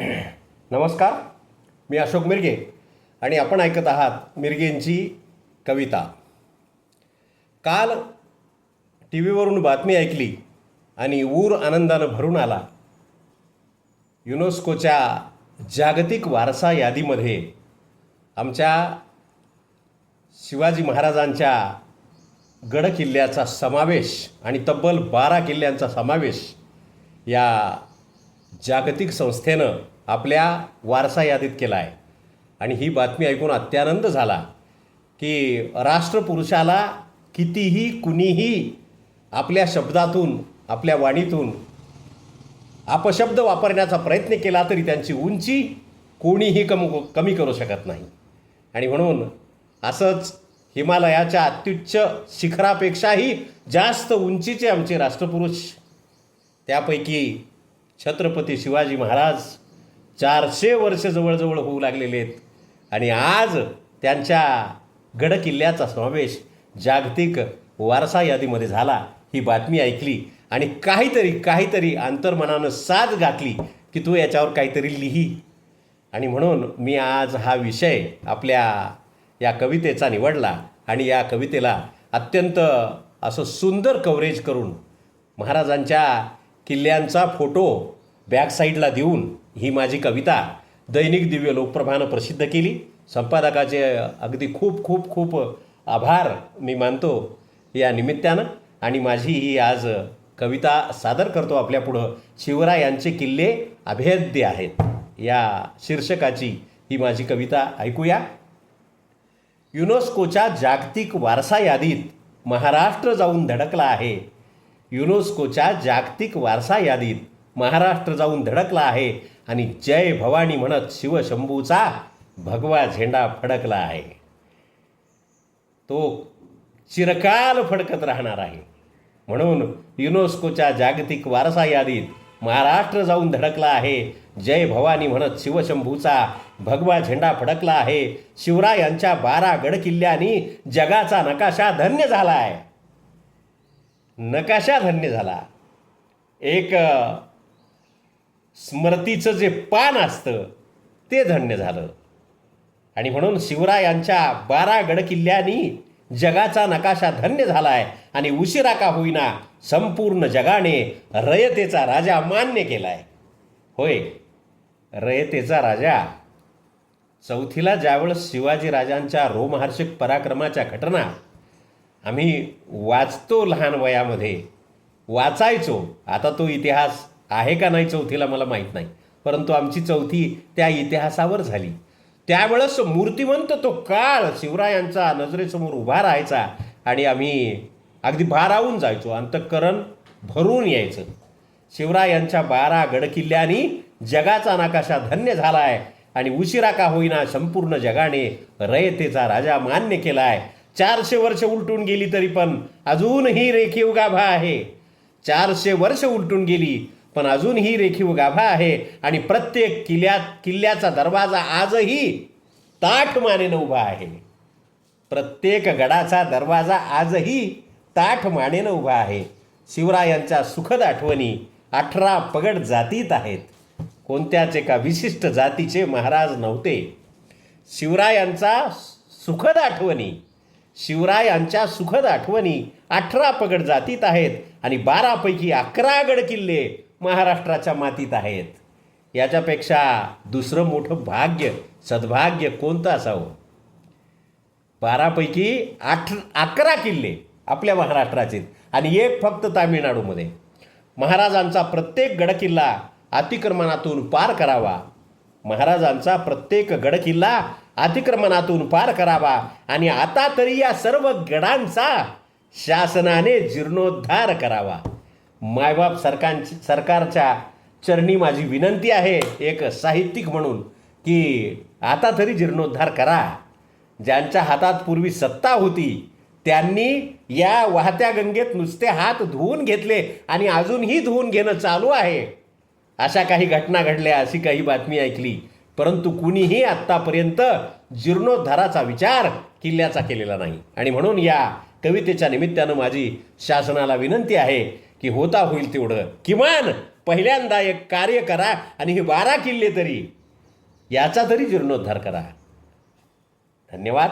नमस्कार मी अशोक मिरगे आणि आपण ऐकत आहात मिरगेंची कविता. काल टी व्हीवरून बातमी ऐकली आणि ऊर आनंदानं भरून आला. युनेस्कोच्या जागतिक वारसा यादीमध्ये आमच्या शिवाजी महाराजांच्या गडकिल्ल्याचा समावेश आणि तब्बल बारा किल्ल्यांचा समावेश या जागतिक संस्थेनं आपल्या वारसा यादीत केला आहे आणि ही बातमी ऐकून अत्यानंद झाला की राष्ट्रपुरुषाला कितीही कुणीही आपल्या शब्दातून आपल्या वाणीतून अपशब्द वापरण्याचा प्रयत्न केला तरी त्यांची उंची कोणीही कम कमी करू शकत नाही. आणि म्हणून असंच हिमालयाच्या अत्युच्च शिखरापेक्षाही जास्त उंचीचे आमचे राष्ट्रपुरुष त्यापैकी छत्रपती शिवाजी महाराज चारशे वर्ष जवळजवळ होऊ लागलेले आहेत. आणि आज त्यांच्या गडकिल्ल्याचा समावेश जागतिक वारसा यादीमध्ये झाला. ही बातमी ऐकली आणि काहीतरी काहीतरी अंतर्मनानं साथ घातली की तू याच्यावर काहीतरी लिही. आणि म्हणून मी आज हा विषय आपल्या या कवितेचा निवडला आणि या कवितेला अत्यंत असं सुंदर कव्हरेज करून महाराजांच्या किल्ल्यांचा फोटो बॅकसाईडला देऊन ही माझी कविता दैनिक दिव्य लोकप्रभानं प्रसिद्ध केली. संपादकाचे अगदी खूप खूप खूप आभार मी मानतो या निमित्तानं. आणि माझी ही आज कविता सादर करतो आपल्यापुढं शिवरायांचे किल्ले अभेद्य आहेत. या शीर्षकाची ही माझी कविता ऐकूया. युनेस्कोच्या जागतिक वारसा यादीत महाराष्ट्र जाऊन धडकला आहे. युनेस्कोच्या जागतिक वारसा यादीत महाराष्ट्र जाऊन धडकला आहे आणि जय भवानी म्हणत शिवशंभूचा भगवा झेंडा फडकला आहे. तो चिरकाल फडकत राहणार आहे. म्हणून युनेस्कोच्या जागतिक वारसा यादीत महाराष्ट्र जाऊन धडकला आहे. जय भवानी म्हणत शिवशंभूचा भगवा झेंडा फडकला आहे. शिवरायांच्या बारा गडकिल्ल्यांनी जगाचा नकाशा धन्य झाला आहे. नकाशा धन्य झाला. एक स्मृतीचं जे पान असतं ते धन्य झालं. आणि म्हणून शिवरायांच्या बारा गडकिल्ल्यांनी जगाचा नकाशा धन्य झालाय आणि उशिरा का होईना संपूर्ण जगाने रयतेचा राजा मान्य केला आहे होय रयतेचा राजा. चौथीला ज्यावेळेस शिवाजी राजांच्या रोमहर्षक पराक्रमाच्या घटना आम्ही वाचतो लहान वयामध्ये. वाचायचो. आता तो इतिहास आहे का नाही चौथीला मला माहीत नाही. परंतु आमची चौथी त्या इतिहासावर झाली. त्यावेळेस मूर्तिमंत तो काळ शिवरायांचा नजरेसमोर उभा राहायचा आणि आम्ही अगदी भारावून जायचो. अंतःकरण भरून यायचं. शिवरायांच्या बारा गडकिल्ल्यांनी जगाचा नकाशा धन्य झालाय आणि उशिरा का होईना संपूर्ण जगाने रयतेचा राजा मान्य केला आहे चारशे वर्ष उलटून गेली तरी पण अजूनही रेखीव गाभा आहे. चारशे वर्ष उलटून गेली पण अजूनही रेखीव गाभा आहे आणि प्रत्येक किल्ल्यात किल्ल्याचा दरवाजा आजही ताठ मानेनं उभा आहे. प्रत्येक गडाचा दरवाजा आजही ताठ मानेनं उभा आहे. शिवरायांच्या सुखद आठवणी अठरा पगड जातीत आहेत. कोणत्याच एका विशिष्ट जातीचे महाराज नव्हते. शिवरायांचा सुखद आठवणी शिवरायांच्या सुखद आठवणी अठरा पगड जातीत आहेत आणि बारापैकी अकरा गड किल्ले महाराष्ट्राच्या मातीत आहेत. याच्यापेक्षा दुसरं मोठं भाग्य सद्भाग्य कोणतं असावं? बारापैकी आठ अकरा किल्ले आपल्या महाराष्ट्राचे आणि एक फक्त तामिळनाडूमध्ये. महाराजांचा प्रत्येक गडकिल्ला अतिक्रमणातून पार करावा. महाराजांचा प्रत्येक गडकिल्ला अतिक्रमणातून पार करावा. आणि आता तरी या सर्व गडांचा शासनाने जीर्णोद्धार करावा. मायबाप सरकारची सरकारच्या चरणी माझी विनंती आहे एक साहित्यिक म्हणून की आता तरी जीर्णोद्धार करा. ज्यांच्या हातात पूर्वी सत्ता होती त्यांनी या वाहत्या गंगेत नुसते हात धुवून घेतले आणि अजूनही धुवून घेणं चालू आहे. अशा काही घटना घडल्या अशी काही बातमी ऐकली. परंतु कुणीही आत्तापर्यंत जीर्णोद्धाराचा विचार किल्ल्याचा केलेला नाही. आणि म्हणून या कवितेच्या निमित्तानं माझी शासनाला विनंती आहे की होता होईल तेवढं. किमान पहिल्यांदा एक कार्य करा आणि हे बारा किल्ले तरी याचा तरी जीर्णोद्धार करा. धन्यवाद.